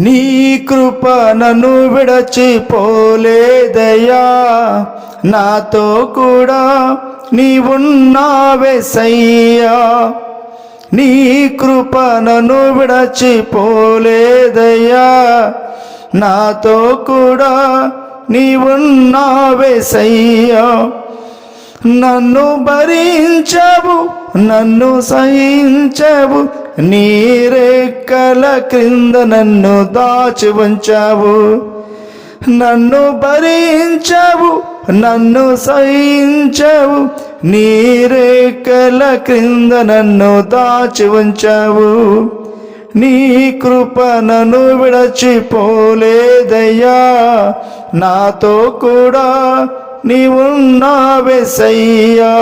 నీ కృప నన్ను విడచిపోలేదయ్యా నాతో కూడా నీవున్నావే సయ్యా. నీ కృప నన్ను విడచిపోలేదయ్యా నాతో కూడా నీవున్నావే సయ్యా. నన్ను భరించవు నన్ను సహించవు నీరెక్కల క్రింద నన్ను దాచి ఉంచావు. నన్ను భరించావు నన్ను సహించావు. నీరెక్కల క్రింద నన్ను దాచి ఉంచావు. నీ కృప నన్ను విడచిపోలేదయ్యా. నాతో కూడా నీవున్నావే సయ్యా.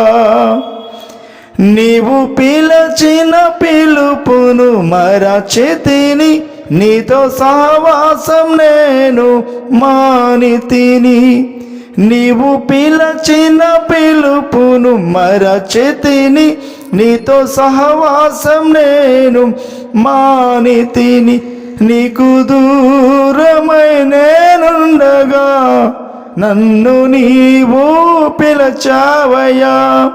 నీవు పిలచిన పిలుపును మరచితిని నీతో సావాసం నేను మానితిని. నీవు పిలచిన పిలుపును మరచితిని నీతో సహవాసం నేను మానితిని. నీకు దూరమైనే నన్ను నీవు పిలచావయ్యా.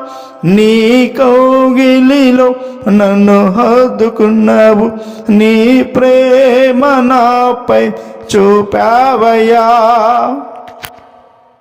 నీ కౌగిలిలో నన్ను హద్దుకున్నావు. నీ ప్రేమ నాపై చూపావయా